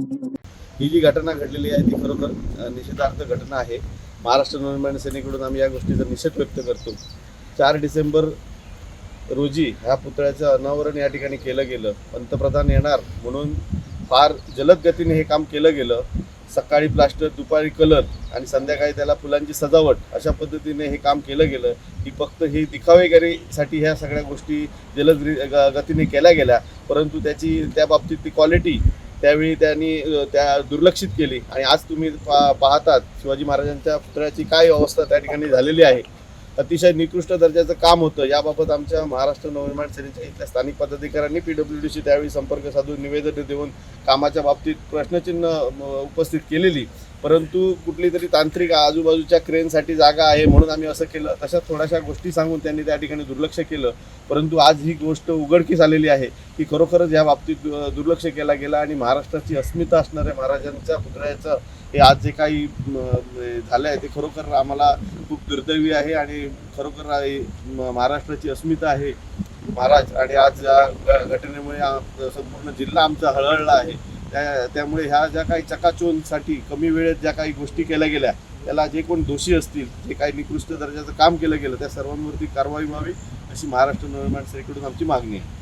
ही जी घटना घडलेली आहे ती खरोखर निषेधार्थ घटना आहे. महाराष्ट्र नवनिर्माण सेनेकडून आम्ही या गोष्टीचा निषेध व्यक्त करतो. चार डिसेंबर रोजी ह्या पुतळ्याचं अनावरण या ठिकाणी केलं गेलं. पंतप्रधान येणार म्हणून फार जलद गतीने हे काम केलं गेलं. सकाळी प्लास्टर दुपारी कलर आणि संध्याकाळी त्याला फुलांची सजावट अशा पद्धतीने हे काम केलं गेलं. की फक्त हे दिखावेगिरीसाठी ह्या सगळ्या गोष्टी जलद गतीने केल्या गेल्या. परंतु त्याची त्या बाबतीत ती क्वालिटी त्यावेळी त्यांनी त्या दुर्लक्षित केली. आणि आज तुम्ही पा पाहतात शिवाजी महाराजांच्या पुतळ्याची काय अवस्था त्या ठिकाणी झालेली आहे. अतिशय निकृष्ट दर्जाचं काम होतं. याबाबत आमच्या महाराष्ट्र नवनिर्माण सेनेच्या इथल्या स्थानिक पदाधिकाऱ्यांनी पी डब्ल्यू डीशी त्यावेळी संपर्क साधून निवेदन देऊन कामाच्या बाबतीत प्रश्नचिन्ह उपस्थित केलेली. परंतु कुठली तरी तांत्रिक आजूबाजूच्या क्रेनसाठी जागा आहे म्हणून आम्ही असं केलं. तशा थोड्याशा गोष्टी सांगून त्यांनी त्या ठिकाणी दुर्लक्ष केलं. परंतु आज ही गोष्ट उघडकीस आलेली आहे की खरोखरच या बाबतीत दुर्लक्ष केला गेला आणि महाराष्ट्राची अस्मिता असणाऱ्या महाराजांच्या पुतळ्याचं हे आज जे काही झालं आहे ते खरोखर आम्हाला खूप दुर्दैवी आहे आणि खरोखर महाराष्ट्राची अस्मिता आहे. महाराज आणि आज या घटनेमुळे संपूर्ण जिल्हा आमचा हळहळला आहे. त्या त्यामुळे ह्या ज्या काही चकाचोनसाठी कमी वेळेत ज्या काही गोष्टी केल्या गेल्या त्याला जे कोण दोषी असतील जे काही निकृष्ट दर्जाचं काम केलं गेलं त्या सर्वांवरती कारवाई व्हावी अशी महाराष्ट्र नवनिर्माण सेनेकडून आमची मागणी आहे.